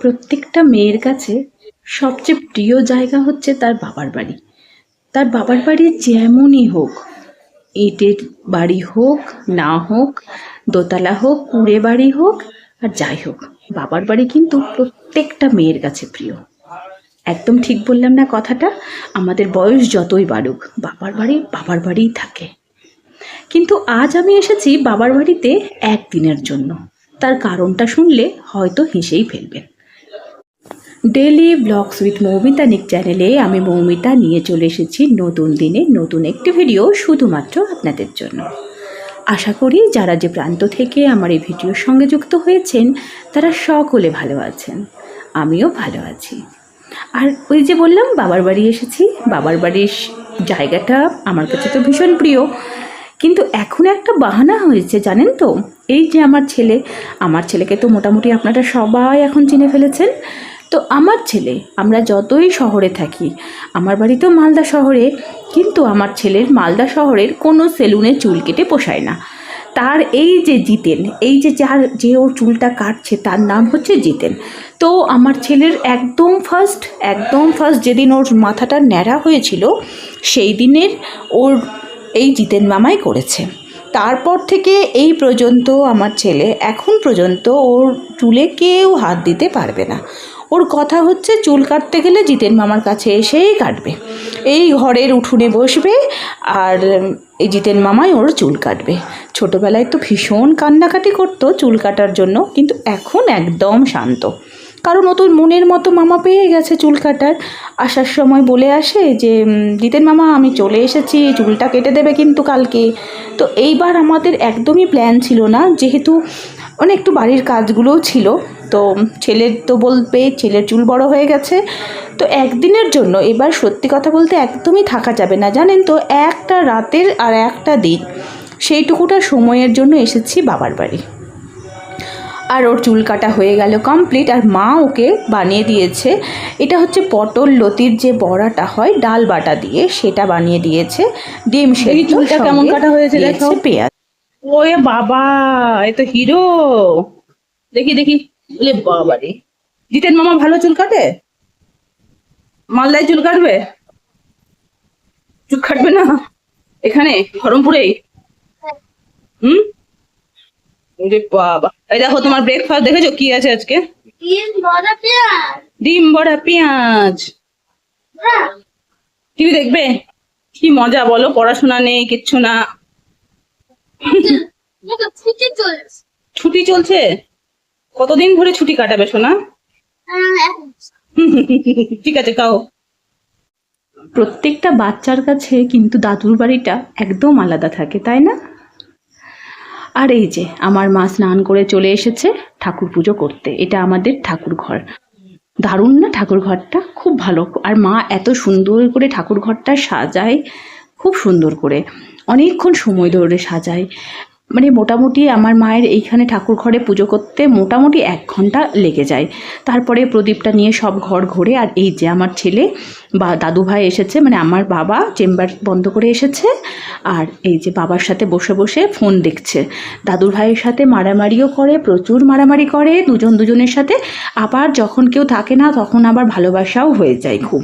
প্রত্যেকটা মেয়ের কাছে সবচেয়ে প্রিয় জায়গা হচ্ছে তার বাবার বাড়ি। তার বাবার বাড়ি যেমনই হোক, ইটের বাড়ি হোক, না হোক, দোতলা হোক, কুড়ে বাড়ি হোক, আর যাই হোক, বাবার বাড়ি কিন্তু প্রত্যেকটা মেয়ের কাছে প্রিয়। একদম ঠিক বললাম না কথাটা? আমাদের বয়স যতই বাড়ুক, বাবার বাড়ি বাবার বাড়িই থাকে। কিন্তু আজ আমি এসেছি বাবার বাড়িতে একদিনের জন্য। তার কারণটা শুনলে হয়তো হেসেই ফেলবেন। ডেলি ব্লগস উইথ মৌমিতা নিক চ্যানেলে আমি মৌমিতা নিয়ে চলে এসেছি নতুন দিনে নতুন একটি ভিডিও শুধুমাত্র আপনাদের জন্য। আশা করি যারা যে প্রান্ত থেকে আমার এই ভিডিওর সঙ্গে যুক্ত হয়েছেন, তারা সকলে ভালো আছেন। আমিও ভালো আছি। আর ওই যে বললাম, বাবার বাড়ি এসেছি। বাবার বাড়ির জায়গাটা আমার কাছে তো ভীষণ প্রিয়। কিন্তু এখন একটা বাহানা হয়েছে, জানেন তো? এই যে আমার ছেলে, আমার ছেলেকে তো মোটামুটি আপনারা সবাই এখন চিনে ফেলেছেন। তো আমার ছেলে, আমরা যতই শহরে থাকি, আমার বাড়ি তো মালদা শহরে, কিন্তু আমার ছেলের মালদা শহরের কোনো সেলুনে চুল কেটে পোষায় না। তার এই যে জিতেন, এই যে যার, যে ওর চুলটা কাটছে, তার নাম হচ্ছে জিতেন। তো আমার ছেলের একদম ফার্স্ট একদম ফার্স্ট যেদিন ওর মাথাটা ন্যাড়া হয়েছিল, সেই দিনের ওর এই জিতেন মামাই করেছে। তারপর থেকে এই পর্যন্ত আমার ছেলে, এখন পর্যন্ত ওর চুলে কেউ হাত দিতে পারবে না। ওর কথা হচ্ছে, চুল কাটতে গেলে জিতেন মামার কাছে এসেই কাটবে। এই ঘরের উঠোনে বসবে আর এই জিতেন মামাই ওর চুল কাটবে। ছোটোবেলায় তো ভীষণ কান্নাকাটি করতো চুল কাটার জন্য, কিন্তু এখন একদম শান্ত। কারণ ও তো মনের মতো মামা পেয়ে গেছে চুল কাটার। আসার সময় বলে আসে যে জিতেন মামা, আমি চলে এসেছি, চুলটা কেটে দেবে কিন্তু কালকে। তো এইবার আমাদের একদমই প্ল্যান ছিল না, যেহেতু অনেক একটু বাড়ির কাজগুলোও ছিল। তো ছেলের তো বলবে ছেলের চুল বড় হয়ে গেছে। তো একদিনের জন্য এবার সত্যি কথা বলতে একদমই থাকা যাবে না জানেন তো? একটা রাতের আর একটা দিন। সেইটুকুটা সময়ের জন্য এসেছি বাবার বাড়ি। আর ওর চুল কাটা হয়ে গেল কমপ্লিট আর মা ওকে বানিয়ে দিয়েছে। এটা হচ্ছে পটল লতির যে বড়াটা হয় ডাল বাটা দিয়ে সেটা বানিয়ে দিয়েছে। ডিম সেদ্ধ চুলটা কেমন কাটা হয়েছে দেখো। পেঁয়াজ। ওয়ে বাবা এ তো হিরো দেখি দেখি। বলে বাবা রে জিতেন মামা ভালো চুল কাটে? মালদায় চুল কাটবে? চুল কাটবে না? এখানে ধরমপুরেই? হুম? ওরে বাবা। এই দেখো তোমার ব্রেকফাস্ট দেখেছ? কি আছে আজকে? ডিম বড়া পেঁয়াজ। হ্যাঁ। টিভি দেখবে? কি মজা বলো পড়াশোনা নেই কিচ্ছু না। ছুটি চলছে। কতদিন ধরে ছুটি কাটাবে সোনা? ঠিক আছে কাও। প্রত্যেকটা বাচ্চার কাছে কিন্তু দাদুর বাড়িটা একদম আলাদা থাকে তাই না? আর এই যে আমার মা স্নান করে চলে এসেছে ঠাকুর পুজো করতে। এটা আমাদের ঠাকুর ঘর। দারুণ না ঠাকুর ঘরটা? খুব ভালো। আর মা এত সুন্দর করে ঠাকুর ঘরটা সাজায় খুব সুন্দর করে। অনেকক্ষণ সময় ধরে সাজায় মানে মোটামুটি আমার মায়ের এইখানে ঠাকুর ঘরে পুজো করতে মোটামুটি এক ঘণ্টা লেগে যায়। তারপরে প্রদীপটা নিয়ে সব ঘর ঘোরে আর এই যে আমার ছেলে বা দাদু ভাই এসেছে মানে আমার বাবা চেম্বার বন্ধ করে এসেছে আর এই যে বাবার সাথে বসে বসে ফোন দেখছে। দাদুর ভাইয়ের সাথে মারামারিও করে, প্রচুর মারামারি করে, দুজন দুজনের সাথে। আবার যখন কেউ থাকে না, তখন আবার ভালোবাসাও হয়ে যায় খুব।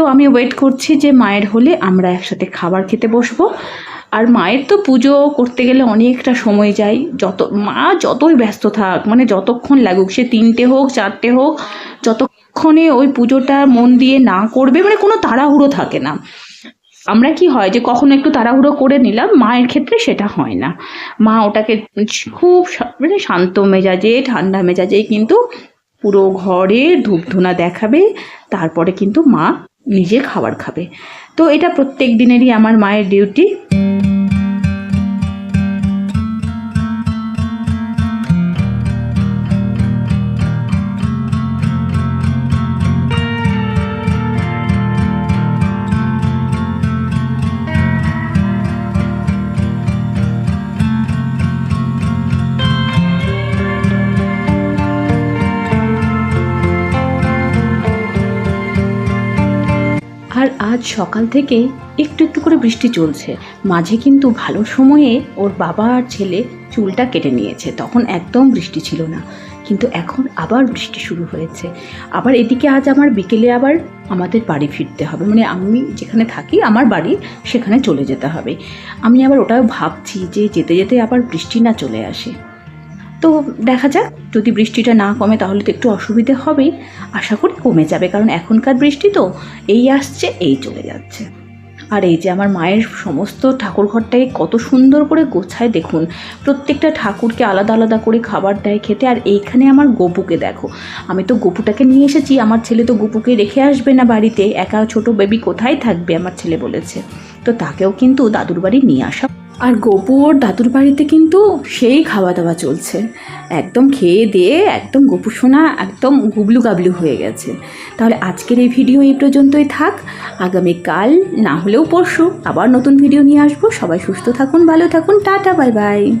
তো আমি ওয়েট করছি যে মায়ের হলে আমরা একসাথে খাবার খেতে বসবো। আর মায়ের তো পুজো করতে গেলে অনেকটা সময় যায়। যত, মা যতই ব্যস্ত থাক মানে যতক্ষণ লাগুক, সে তিনটে হোক, চারটে হোক, যতক্ষণে ওই পুজোটা মন দিয়ে না করবে মানে কোনো তাড়াহুড়ো থাকে না। আমরা কি হয় যে কখনো একটু তাড়াহুড়ো করে নিলাম, মায়ের ক্ষেত্রে সেটা হয় না। মা ওটাকে খুব মানে শান্ত মেজাজে, ঠান্ডা মেজাজেই কিন্তু পুরো ঘরে ধূপধুনা দেখাবে। তারপরে কিন্তু মা নিজে খাবার খাবে। তো এটা প্রত্যেক দিনেরই আমার মায়ের ডিউটি আর আজ সকাল থেকে একটু একটু করে বৃষ্টি চলছে। মাঝে কিন্তু ভালো সময়ে ওর বাবা আর ছেলে চুলটা কেটে নিয়েছে, তখন একদম বৃষ্টি ছিল না। কিন্তু এখন আবার বৃষ্টি শুরু হয়েছে। আবার এদিকে আজ আমার বিকেলে আবার আমাদের বাড়ি ফিরতে হবে। মানে আমি যেখানে থাকি, আমার বাড়ি সেখানে চলে যেতে হবে। আমি আবার ওটাও ভাবছি যে যেতে যেতে আবার বৃষ্টি না চলে আসে। তো দেখা যাক, যদি বৃষ্টিটা না কমে তাহলে তো একটু অসুবিধে হবেই। আশা করি কমে যাবে, কারণ এখনকার বৃষ্টি তো এই আসছে, এই চলে যাচ্ছে। আর এই যে আমার মায়ের সমস্ত ঠাকুর ঘরটাকে কত সুন্দর করে গোছায়, দেখুন, প্রত্যেকটা ঠাকুরকে আলাদা আলাদা করে খাবার দেয় খেতে, আর এইখানে আমার গপুকে দেখো। আমি তো গপুটাকে নিয়ে এসেছি, আমার ছেলে তো গপুকে রেখে আসবে না বাড়িতে, একা ছোট বেবি কোথায় থাকবে, আমার ছেলে বলেছে। তো তাকেও কিন্তু দাদুর বাড়ি নিয়ে আসা আর গপু ওর দাদুর বাড়িতে কিন্তু সেই খাওয়া দাওয়া চলছে। একদম খেয়ে দিয়ে একদম গপু সোনা একদম গুবলু গাবলু হয়ে গেছে। তাহলে আজকের এই ভিডিও এই পর্যন্তই থাক। আগামীকাল না হলেও পরশু আবার নতুন ভিডিও নিয়ে আসব। সবাই সুস্থ থাকুন, ভালো থাকুন। Tata, bye bye.